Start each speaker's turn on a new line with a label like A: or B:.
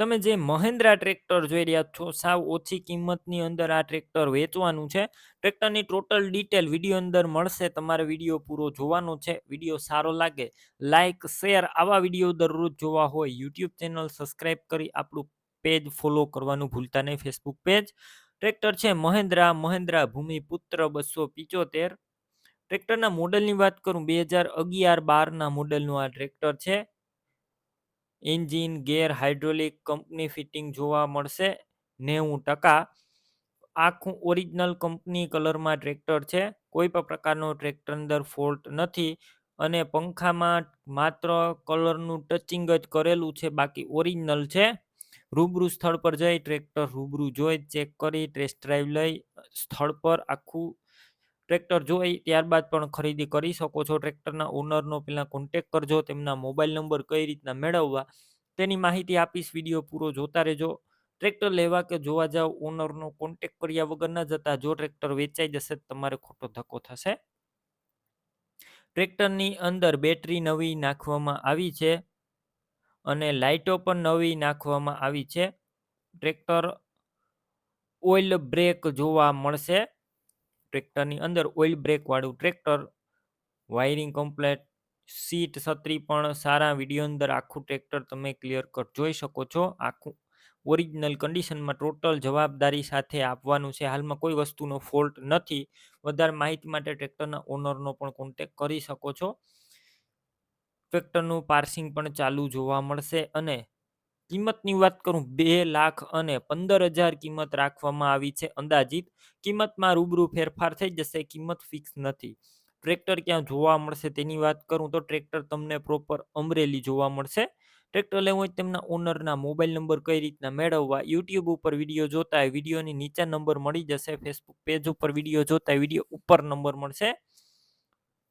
A: તમે જે મહેન્દ્રા ટ્રેક્ટર જોઈ રહ્યા છો, સાવ ઓછી કિંમતની અંદર આ ટ્રેક્ટર વેચવાનું છે. ટ્રેક્ટરની ટોટલ ડિટેલ વીડિયો અંદર મળશે, તમારે વીડિયો પૂરો જોવાનો છે. વીડિયો સારો લાગે લાઇક શેર આવા વીડિયો દરરોજ જોવા હોય, યુટ્યુબ ચેનલ સબસ્ક્રાઈબ કરી આપણું પેજ ફોલો કરવાનું ભૂલતા નહીં, ફેસબુક પેજ. ટ્રેક્ટર છે મહેન્દ્રા મહેન્દ્રા ભૂમિપુત્ર બસો પિચોતેર. ટ્રેક્ટરના મોડલની વાત કરું, બે હજાર અગિયાર બારના મોડલનું આ ટ્રેક્ટર છે. Engine, gear hydraulic company fitting જોવા મળશે. નેવું ટકા. આખું ઓરિજિનલ કંપની કલરમાં ટ્રેક્ટર છે. કોઈ પણ પ્રકારનો ટ્રેક્ટર અંદર ફોલ્ટ નથી અને પંખામાં માત્ર કલરનું ટચિંગ જ કરેલું છે, બાકી ઓરિજિનલ છે. રૂબરૂ સ્થળ પર જઈ ટ્રેક્ટર રૂબરૂ જોઈ, ચેક કરી, ટેસ્ટ ડ્રાઈવ લઈ સ્થળ પર આખું ટ્રેક્ટર જોઈ ત્યારબાદ પણ ખરીદી કરી શકો છો. ટ્રેક્ટરના ઓનરનો પહેલાં કોન્ટેક કરજો, તેમના મોબાઈલ નંબર કઈ રીતના મેળવવા તેની માહિતી આપીશ. વીડિયો પૂરો જોતા રહેજો. ટ્રેક્ટર લેવા કે જોવા જાવ, ઓનરનો કોન્ટેક કર્યા વગર ન જતા જો ટ્રેક્ટર વેચાઈ જશે તમારે ખોટો ધક્કો થશે. ટ્રેક્ટરની અંદર બેટરી નવી નાખવામાં આવી છે અને લાઇટો પણ નવી નાખવામાં આવી છે. ટ્રેક્ટર ઓઇલ બ્રેક જોવા મળશે. ટ્રેક્ટરની અંદર ઓઇલ બ્રેક વાળું ટ્રેક્ટર, વાયરિંગ કમ્પ્લેટ, સીટ છત્રી પણ સારા વીડિયો અંદર આખું ટ્રેક્ટર તમે ક્લિયર કટ જોઈ શકો છો. આખું ઓરિજિનલ કન્ડિશનમાં ટોટલ જવાબદારી સાથે આપવાનું છે. હાલમાં કોઈ વસ્તુનો ફોલ્ટ નથી. વધારે માહિતી માટે ટ્રેક્ટરના ઓનરનો પણ કોન્ટેક કરી શકો છો. ટ્રેક્ટરનું પાર્સિંગ પણ ચાલુ જોવા મળશે અને કિંમતની વાત કરું, બે લાખ અને પંદર હજાર કિંમત રાખવામાં આવી છે અંદાજિત. કિંમતમાં રૂબરૂ ફેરફાર થઈ જશે, કિંમત ફિક્સ નથી. ટ્રેક્ટર ક્યાં જોવા મળશે તેની વાત કરું તો ટ્રેક્ટર તમને પ્રોપર અમરેલી જોવા મળશે. ટ્રેક્ટર લેવું હોય તેમના ઓનરના મોબાઈલ નંબર કઈ રીતના મેળવવા યુટ્યુબ ઉપર વીડિયો જોતા વિડીયોની નીચે નંબર મળી જશે ફેસબુક પેજ ઉપર વીડિયો જોતા વીડિયો ઉપર નંબર મળશે.